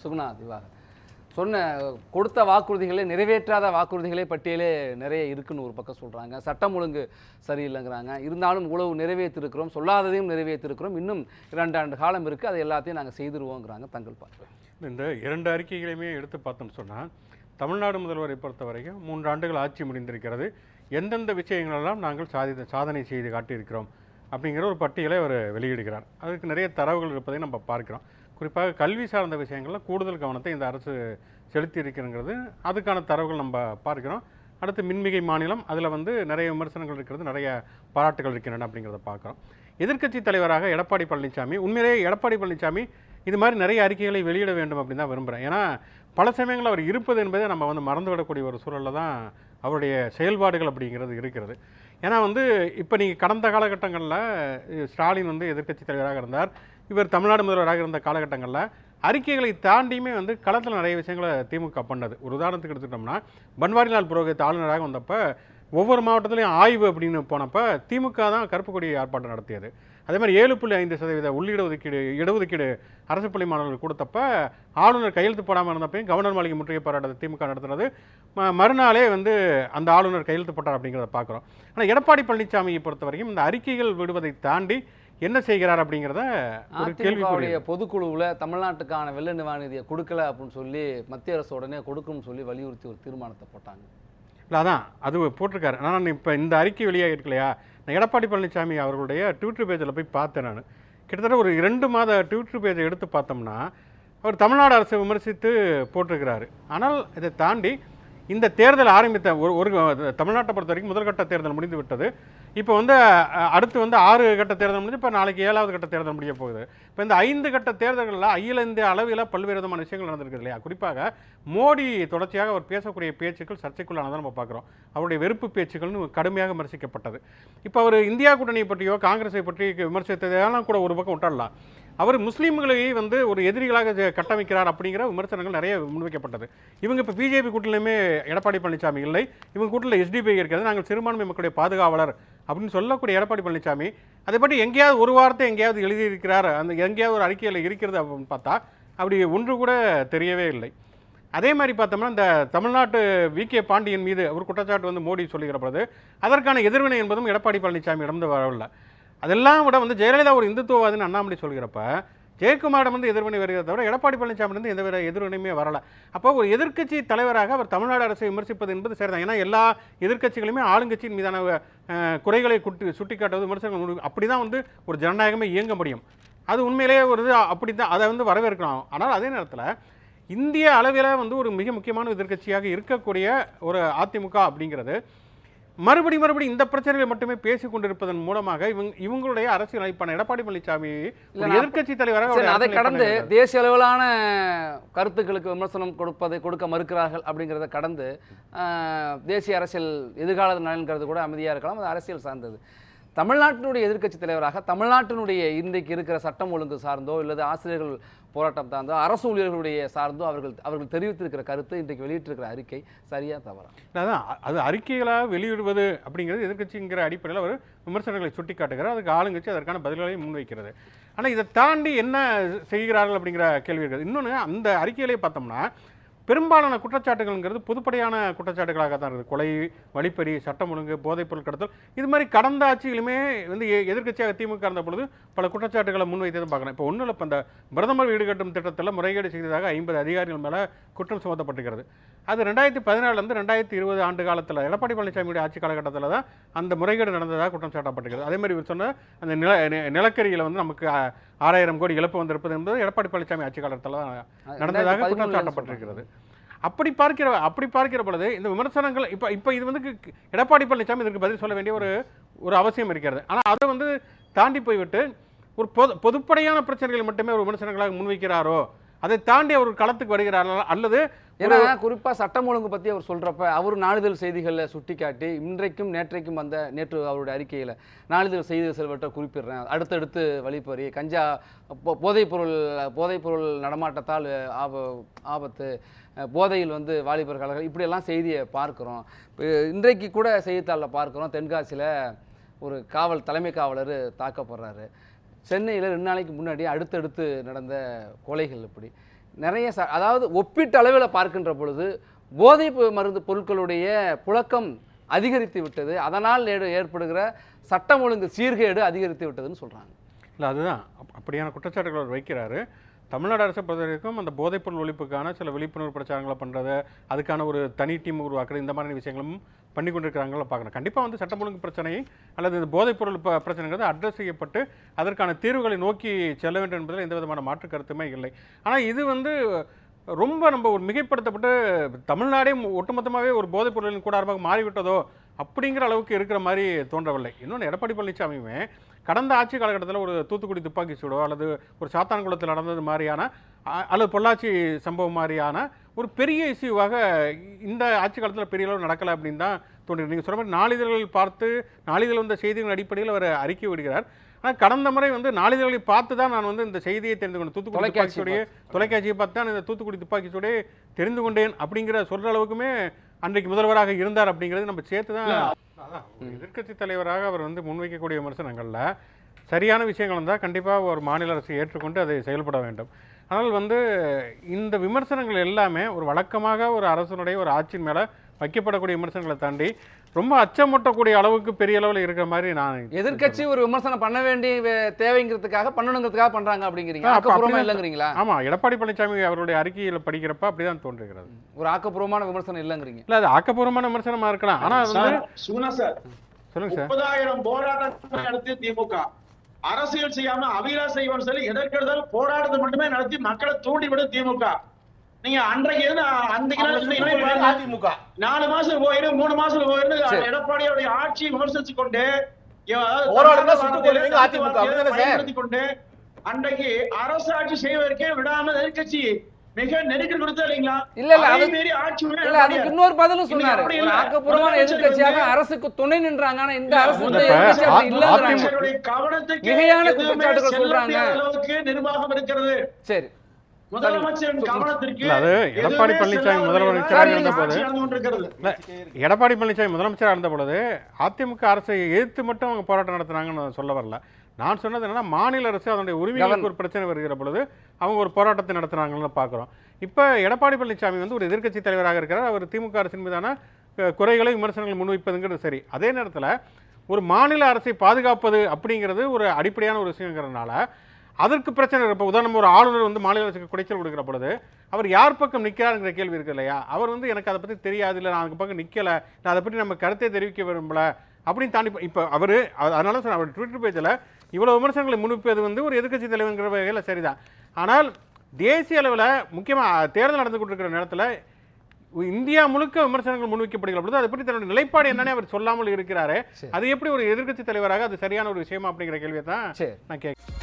சுகுணா திவாகர். சொன்ன கொடுத்த வாக்குறுதிகளை நிறைவேற்றாத வாக்குறுதிகளே பட்டியலே நிறைய இருக்குன்னு ஒரு பக்கம் சொல்கிறாங்க சட்டம் ஒழுங்கு சரியில்லைங்கிறாங்க. இருந்தாலும் உழவு நிறைவேற்றிருக்கிறோம் சொல்லாததையும் நிறைவேற்றிருக்கிறோம். இன்னும் இரண்டு ஆண்டு காலம் இருக்குது அதை எல்லாத்தையும் நாங்கள் செய்திருவோங்கிறாங்க தங்கள் பார்வை. இந்த இரண்டு அறிக்கைகளையுமே எடுத்து பார்த்தோம்னு சொன்னால் தமிழ்நாடு முதல்வரை பொறுத்த வரைக்கும் மூன்று ஆண்டுகள் ஆட்சி முடிந்திருக்கிறது. எந்தெந்த விஷயங்களெல்லாம் நாங்கள் சாதி சாதனை செய்து காட்டியிருக்கிறோம் அப்படிங்கிற ஒரு பட்டியலை அவர் வெளியிடுகிறார். அதுக்கு நிறைய தரவுகள் இருப்பதை நம்ம பார்க்கிறோம். குறிப்பாக கல்வி சார்ந்த விஷயங்களில் கூடுதல் கவனத்தை இந்த அரசு செலுத்தி இருக்கிறங்கிறது அதுக்கான தரவுகள் நம்ம பார்க்கிறோம். அடுத்து மின்மிகை மாநிலம் அதில் வந்து நிறைய விமர்சனங்கள் இருக்கிறது நிறைய பாராட்டுகள் இருக்கின்றன அப்படிங்கிறத பார்க்குறோம். எதிர்க்கட்சி தலைவராக எடப்பாடி பழனிசாமி உண்மையிலேயே எடப்பாடி பழனிசாமி இது மாதிரி நிறைய அறிக்கைகளை வெளியிட வேண்டும் அப்படின்னு தான் விரும்புகிறேன் ஏன்னா பல சமயங்களில் அவர் இருப்பது என்பதை நம்ம வந்து மறந்துவிடக்கூடிய ஒரு சூழலில் தான் அவருடைய செயல்பாடுகள் அப்படிங்கிறது இருக்கிறது. ஏன்னா வந்து இப்போ நீங்கள் கடந்த காலகட்டங்களில் ஸ்டாலின் வந்து எதிர்க்கட்சி தலைவராக இருந்தார். இவர் தமிழ்நாடு முதல்வராக இருந்த காலகட்டங்களில் அறிக்கைகளை தாண்டியுமே வந்து களத்தில் நிறைய விஷயங்களை திமுக பண்ணது. ஒரு உதாரணத்துக்கு எடுத்துக்கிட்டோம்னா பன்வாரிலால் புரோஹித் ஆளுநராக வந்தப்போ ஒவ்வொரு மாவட்டத்திலையும் ஆய்வு அப்படின்னு போனப்போ திமுக தான் கருப்பு கொடி ஆர்ப்பாட்டம் நடத்தியது. அதே மாதிரி ஏழு புள்ளி ஐந்து சதவீத உள்ளீடு ஒதுக்கீடு இடஒதுக்கீடு அரசு பள்ளி மாணவர்கள் கொடுத்தப்ப ஆளுநர் கையெழுத்து போடாமல் இருந்தப்பையும் கவர்னர் மாளிகை முற்றுகை போராட்டத்தை திமுக நடத்துறது ம- மறுநாளே வந்து அந்த ஆளுநர் கையெழுத்து போட்டார் அப்படிங்கிறத பார்க்குறோம். ஆனால் எடப்பாடி பழனிசாமியை பொறுத்த வரைக்கும் இந்த அறிக்கைகள் விடுவதை தாண்டி என்ன செய்கிறார் அப்படிங்கிறத அதிமுகவுடைய பொதுக்குழுவில் தமிழ்நாட்டுக்கான வெள்ள நிவாரண கொடுக்கல அப்படின்னு சொல்லி மத்திய அரசு உடனே கொடுக்கும்னு சொல்லி வலியுறுத்தி ஒரு தீர்மானத்தை போட்டாங்க. இல்லை அதான் அது போட்டிருக்காரு. ஆனால் இப்போ இந்த அறிக்கை வெளியாக இருக்கலையா நான் எடப்பாடி பழனிசாமி அவர்களுடைய ட்விட்டர் பேஜில் போய் பார்த்தேன் நான். கிட்டத்தட்ட ஒரு இரண்டு மாத ட்விட்டர் பேஜை எடுத்து பார்த்தோம்னா அவர் தமிழ்நாடு அரசை விமர்சித்து போட்டிருக்கிறாரு. ஆனால் இதை தாண்டி இந்த தேர்தல் ஆரம்பித்த ஒரு ஒரு தமிழ்நாட்டை பொறுத்த வரைக்கும் முதல்கட்ட தேர்தல் முடிந்து விட்டது. இப்போ வந்து அடுத்து வந்து ஆறு கட்ட தேர்தல் முடிஞ்சு இப்போ நாளைக்கு ஏழாவது கட்ட தேர்தல் முடிய போகுது. இப்போ இந்த ஐந்து கட்ட தேர்தல்களில் அகில இந்திய அளவில் பல்வேறு விதமான விஷயங்கள் நடந்திருக்கு இல்லையா? குறிப்பாக மோடி தொடர்ச்சியாக அவர் பேசக்கூடிய பேச்சுக்கள் சர்ச்சைக்குள்ளானதை நம்ம பார்க்குறோம். அவருடைய வெறுப்பு பேச்சுக்கள்னு கடுமையாக விமர்சிக்கப்பட்டது. இப்போ அவர் இந்தியா கூட்டணியை பற்றியோ காங்கிரஸை பற்றி விமர்சித்ததெல்லாம் கூட ஒரு பக்கம் விட்டாடலாம் அவர் முஸ்லீம்களை வந்து ஒரு எதிரிகளாக கட்டமைக்கிறார் அப்படிங்கிற விமர்சனங்கள் நிறைய முன்வைக்கப்பட்டது. இவங்க இப்போ பிஜேபி கூட்டிலையுமே எடப்பாடி பழனிசாமி இல்லை. இவங்க கூட்டில் எஸ்டிபி இருக்கிறது. நாங்கள் சிறுபான்மை மக்களுடைய பாதுகாவலர் அப்படின்னு சொல்லக்கூடிய எடப்பாடி பழனிசாமி. அதை பற்றி எங்கேயாவது ஒரு வார்த்தை எங்கேயாவது எழுதியிருக்கிறார். அந்த எங்கேயாவது ஒரு அறிக்கையில் இருக்கிறது அப்படின்னு பார்த்தா அப்படி ஒன்று கூட தெரியவே இல்லை. அதே மாதிரி பார்த்தோம்னா இந்த தமிழ்நாட்டு வி. கே. பாண்டியன் மீது ஒரு குற்றச்சாட்டு வந்து மோடி சொல்லுகிற பொழுது அதற்கான எதிர்வினை என்பதும் எடப்பாடி பழனிசாமி இடம் வரவில்லை. அதெல்லாம் விட வந்து ஜெயலலிதா ஒரு இந்துத்துவவாதின்னு அண்ணாமலை சொல்கிறப்ப ஜெயக்குமாரிடம் வந்து எதிர்வினை வருகிறத தவிர எடப்பாடி பழனிசாமியிலிருந்து எந்த வித எதிர்வினையுமே வரல. அப்போ ஒரு எதிர்க்கட்சி தலைவராக அவர் தமிழ்நாடு அரசை விமர்சிப்பது என்பது சரிதான். ஏன்னா எல்லா எதிர்க்கட்சிகளுமே ஆளுங்கட்சியின் மீதான குறைகளை குட்டி சுட்டிக்காட்டுவது விமர்சனங்கள் அப்படி அப்படிதான் வந்து ஒரு ஜனநாயகமே இயங்க முடியும். அது உண்மையிலேயே ஒரு இது அப்படி தான் அதை வந்து வரவேற்கலாம். ஆனால் அதே நேரத்தில் இந்திய அளவில் வந்து ஒரு மிக முக்கியமான எதிர்க்கட்சியாக இருக்கக்கூடிய ஒரு அதிமுக அப்படிங்கிறது மறுபடி மறுபடி இந்த பிரச்சனைகளை மட்டுமே பேசிக் கொண்டிருப்பதன் மூலமாக இவங்க இவங்களுடைய அரசியல் அமைப்பான எடப்பாடி பழனிசாமி எதிர்க்கட்சி தலைவராக அதை கடந்து தேசிய அளவிலான கருத்துக்களுக்கு விமர்சனம் கொடுப்பதை கொடுக்க மறுக்கிறார்கள் அப்படிங்கிறத கடந்து தேசிய அரசியல் எதிர்கால நலன்கிறது கூட அமைதியாக இருக்கலாம் அது அரசியல் சார்ந்தது. தமிழ்நாட்டினுடைய எதிர்க்கட்சி தலைவராக தமிழ்நாட்டினுடைய இன்றைக்கு இருக்கிற சட்டம் ஒழுங்கு சார்ந்தோ இல்லது ஆசிரியர்கள் போராட்டம் சார்ந்தோ அரசு ஊழியர்களுடைய சார்ந்தோ அவர்கள் அவர்கள் தெரிவித்திருக்கிற கருத்து இன்றைக்கு வெளியிட்டிருக்கிற அறிக்கை சரியா தவறா? அதான் அது அறிக்கைகளாக வெளியிடுவது அப்படிங்கிறது எதிர்க்கட்சிங்கிற அடிப்படையில் ஒரு விமர்சனங்களை சுட்டி காட்டுகிறார் அதுக்கு ஆளுங்கட்சி அதற்கான பதில்களை முன்வைக்கிறது. ஆனால் இதை தாண்டி என்ன செய்கிறார்கள் அப்படிங்கிற கேள்வி இருக்குது. இன்னொன்று அந்த அறிக்கையிலே பார்த்தோம்னா பெரும்பாலான குற்றச்சாட்டுகள்ங்கிறது பொதுப்படையான குற்றச்சாட்டுகளாக தான் இருக்குது. கொலை வழிப்பறி சட்டம் ஒழுங்கு போதைப்பொருள் கடத்தல். இது மாதிரி கடந்த ஆட்சியிலுமே வந்து எதிர்கட்சியாக எதிர்க்கட்சியாக திமுக இருந்த பொழுது பல குற்றச்சாட்டுகளை முன்வைத்ததை பார்க்கணும் இப்போ ஒன்றும் இல்லை இப்போ இந்த பிரதமர் வீடு கட்டும் திட்டத்தில் முறைகேடு செய்ததாக ஐம்பது அதிகாரிகள் மேலே குற்றம் சுமத்தப்பட்டுகிறது அது ரெண்டாயிரத்தி பதினாலுலேருந்து ரெண்டாயிரத்தி இருபது ஆண்டு காலத்தில் எடப்பாடி பழனிசாமியுடைய ஆட்சி காலகட்டத்தில் தான் அந்த முறைகேடு நடந்ததாக குற்றம் சாட்டப்பட்டிருக்கிறது. அதே மாதிரி சொன்ன அந்த நில நிலக்கரியில் வந்து நமக்கு ஆறாயிரம் கோடி இழப்பு வந்திருப்பது என்பது எடப்பாடி பழனிசாமி ஆட்சி காலத்தில் தான் நடந்ததாக குற்றம் சாட்டப்பட்டிருக்கிறது. அப்படி பார்க்கிற அப்படி பார்க்கிற பொழுது இந்த விமர்சனங்கள் இப்போ இப்போ இது வந்து எடப்பாடி பழனிசாமி இதற்கு பதில் சொல்ல வேண்டிய ஒரு ஒரு அவசியம் இருக்கிறது. ஆனால் அதை வந்து தாண்டி போய்விட்டு ஒரு பொது பொதுப்படையான பிரச்சனைகள் மட்டுமே ஒரு விமர்சனங்களாக முன்வைக்கிறாரோ அதை தாண்டி அவர் களத்துக்கு வருகிறாரா. அல்லது ஏன்னா குறிப்பா சட்டம் ஒழுங்கு பத்தி அவர் சொல்றப்ப அவர் நாளிதழ் செய்திகளில் சுட்டிக்காட்டி இன்றைக்கும் நேற்றைக்கும் வந்த நேற்று அவருடைய அறிக்கையில நாளிதழ் செய்திகள் சிலவற்றை குறிப்பிடுறேன். அடுத்தடுத்து வழிப்பறி கஞ்சா போதைப்பொருள் போதைப்பொருள் நடமாட்டத்தால் ஆப ஆபத்து போதையில் வந்து வாலிபர் கலகள் இப்படியெல்லாம் செய்தியை பார்க்குறோம். இன்றைக்கு கூட செய்தித்தாளில் பார்க்குறோம் தென்காசியில் ஒரு காவல் தலைமை காவலர் தாக்கப்படுறாரு. சென்னையில் ரெண்டு நாளைக்கு முன்னாடி அடுத்தடுத்து நடந்த கொலைகள் இப்படி. நிறைய ச அதாவது ஒப்பீட்டு அளவில் பார்க்கின்ற பொழுது போதை மருந்து பொருட்களுடைய புழக்கம் அதிகரித்து விட்டது. அதனால் ஏற்படுகிற சட்டம் ஒழுங்கு சீர்கேடு அதிகரித்து விட்டதுன்னு சொல்கிறாங்க இல்லை அதுதான். அப்படியான குற்றச்சாட்டுகள் அவர் வைக்கிறாரு. தமிழ்நாடு அரசை பொறுத்த வரைக்கும் அந்த போதைப்பொருள் ஒழிப்புக்கான சில விழிப்புணர்வு பிரச்சாரங்களை பண்ணுறது அதுக்கான ஒரு தனி டீம் உருவாக்குறது இந்த மாதிரியான விஷயங்களும் பண்ணி கொண்டிருக்கிறாங்களா பார்க்கணும். கண்டிப்பாக வந்து சட்டம் ஒழுங்கு பிரச்சனை அல்லது இந்த போதைப்பொருள் ப பிரச்சனைங்கிறது அட்ரஸ் செய்யப்பட்டு அதற்கான தீர்வுகளை நோக்கி செல்ல வேண்டும் என்பதில் எந்த விதமான மாற்று கருத்துமே இல்லை. ஆனால் இது வந்து ரொம்ப நம்ம ஒரு மிகைப்படுத்தப்பட்டு தமிழ்நாடே ஒட்டுமொத்தமாகவே ஒரு போதைப் பொருளின் கூடாரமாக மாறிவிட்டதோ அப்படிங்கிற அளவுக்கு இருக்கிற மாதிரி தோன்றவில்லை. இன்னொன்று எடப்பாடி பழனிசாமியுமே கடந்த ஆட்சி காலகட்டத்தில் ஒரு தூத்துக்குடி துப்பாக்கி சூடோ அல்லது ஒரு சாத்தான்குளத்தில் நடந்தது மாதிரியான அல்லது பொள்ளாச்சி சம்பவம் மாதிரியான ஒரு பெரிய இஷ்யூவாக இந்த ஆட்சி காலத்தில் பெரிய அளவு நடக்கலை அப்படின்னு தான் தோன்றுது நீங்கள் சொன்ன மாதிரி நாளிதழ்கள் பார்த்து நாளிதழ் வந்த செய்திகளின் அடிப்படையில் அவர் அறிக்கை விடுகிறார். ஆனால் கடந்த முறை வந்து நாளிதழ்களை பார்த்து தான் நான் வந்து இந்த செய்தியை தெரிந்து கொண்டேன். தூத்துக்குடி தொலைக்காட்சி துப்பாக்கி சூடையே தொலைக்காட்சியை பார்த்து தான் இந்த தூத்துக்குடி துப்பாக்கி சூடே தெரிந்து கொண்டேன் அப்படிங்கிற சொல்ற அளவுக்குமே அன்றைக்கு முதல்வராக இருந்தார் அப்படிங்கிறது நம்ம சேர்த்து தான் எதிர்க்கட்சி தலைவராக அவர் வந்து முன்வைக்கக்கூடிய விமர்சனங்கள்ல சரியான விஷயங்கள் இருந்தால் கண்டிப்பாக ஒரு மாநில அரசு ஏற்றுக்கொண்டு அதை செயல்பட வேண்டும். ஆனால் வந்து இந்த விமர்சனங்கள் எல்லாமே ஒரு வழக்கமாக ஒரு அரசனுடைய ஒரு ஆட்சியின் மேலே வைக்கப்படக்கூடிய விமர்சனங்களை தாண்டி ரொம்ப அச்சமூட்டக்கூடிய அளவுக்கு பெரிய அளவில் இருக்கிற மாதிரி நான் எதிர்க்கட்சி ஒரு விமர்சனம் பண்ண வேண்டிய தேவைங்கிறதுக்காக பண்ணணுங்கிறதுக்காக பண்றாங்க அப்படிங்கிறீங்க. ஆக்கப்பூர்வமா இல்லைங்கிறீங்களா? ஆமா எடப்பாடி பழனிசாமி அவருடைய அறிக்கையில் படிக்கிறப்ப அப்படிதான் தோன்றுகிறது. ஒரு ஆக்கப்பூர்வமான விமர்சனம் இல்லைங்கிறீங்க. இல்ல அது ஆக்கப்பூர்வமான விமர்சனமா இருக்கலாம். ஆனா அது வந்து சார், சொல்லுங்க சார். முப்பதாயிரம் போராட்டம் நடத்தி திமுக. அரசியல் செய்யாம அபிலாஷ் செய்வோம்னு சொல்லி எதற்கெடுத்தாலும் போராட்டத்தை மட்டுமே நடத்தி மக்களை தூண்டிவிடும் திமுக. நீங்க அன்றைக்கு இருந்து அன்றைக்கு. அதிமுக நாலு மாசம் போயிரு மூணு மாசம் போயிரு சரி. எடப்பாடியோட ஆட்சியை விமர்சிச்சு கொண்டு? பயன்படுத்திக் கொண்டு அன்றைக்கு அரசு ஆட்சி செய்வதற்கே விடாம எதிர்க்கட்சி மிக நெருக்கடி கொடுத்தா இல்லைங்களா இல்ல, இல்ல, அது- மீறி ஆட்சி இல்ல அதுக்கு இன்னொரு பதிலும் சொன்னாரு ஒரு. ஆக்கப்பூர்வமான எதிர்க்கட்சியாக வந்து- அரசுக்கு துணை நின்றாங்க ஆனா இந்த அரசு இப்ப எதிர்க்கட்சி இல்லைங்கிறாங்க மிகையான குற்றச்சாட்டுகள் சொல்றாங்க. அளவுக்கு நிர்வாகம் இருக்கிறது சரி எடப்பாடி பழனிசாமி முதலமைச்சராக இருந்தபோது- எடப்பாடி பழனிசாமி முதலமைச்சராக இருந்த பொழுது அதிமுக அரசை எதிர்த்து மட்டும் அவங்க போராட்டம் நடத்துனாங்கன்னு சொல்ல வரல. நான் சொன்னது என்னன்னா மாநில அரசு அதனுடைய உரிமைகளுக்கு ஒரு பிரச்சனை வருகிற பொழுது அவங்க ஒரு போராட்டத்தை நடத்துனாங்கன்னு பார்க்குறோம். இப்போ எடப்பாடி பழனிசாமி வந்து ஒரு எதிர்க்கட்சி தலைவராக இருக்கிறார். அவர் திமுக அரசின் மீதான குறைகளை விமர்சனங்கள் முன்வைப்பதுங்கிறது சரி. அதே நேரத்தில் ஒரு மாநில அரசை பாதுகாப்பது அப்படிங்கிறது ஒரு அடிப்படையான ஒரு விஷயங்கிறதுனால அதற்கு பிரச்சனை இப்போ உதாரணம் ஒரு ஆளுநர் வந்து மாநில அரசுக்கு குடைச்சல் கொடுக்குற பொழுது அவர் யார் பக்கம் நிற்கிறாருங்கிற கேள்வி இருக்கு இல்லையா? அவர் வந்து எனக்கு அதை பற்றி தெரியாது இல்லை நான் அதுக்கு பக்கம் நிற்கலை நான் அதை பற்றி நம்ம கருத்தை தெரிவிக்க விரும்பல அப்படின்னு தாண்டி இப்போ அவர் அதனால சொன்ன அவர் ட்விட்டர் பேஜில் இவ்வளோ விமர்சனங்களை முன்வைப்பது வந்து ஒரு எதிர்க்கட்சி தலைவங்கிற வகையில் சரிதான். ஆனால் தேசிய அளவில் முக்கியமாக தேர்தல் நடந்து கொண்டிருக்கிற நேரத்தில் இந்தியா முழுக்க விமர்சனங்கள் முன்வைக்கப்படுகிற பொழுது அதை பற்றி தன்னுடைய நிலைப்பாடு என்னன்னே அவர் சொல்லாமல் இருக்கிறாரு. சரி. அது எப்படி ஒரு எதிர்க்கட்சி தலைவராக அது சரியான ஒரு விஷயமா அப்படிங்கிற கேள்வியை தான் சரி. நான் கேட்க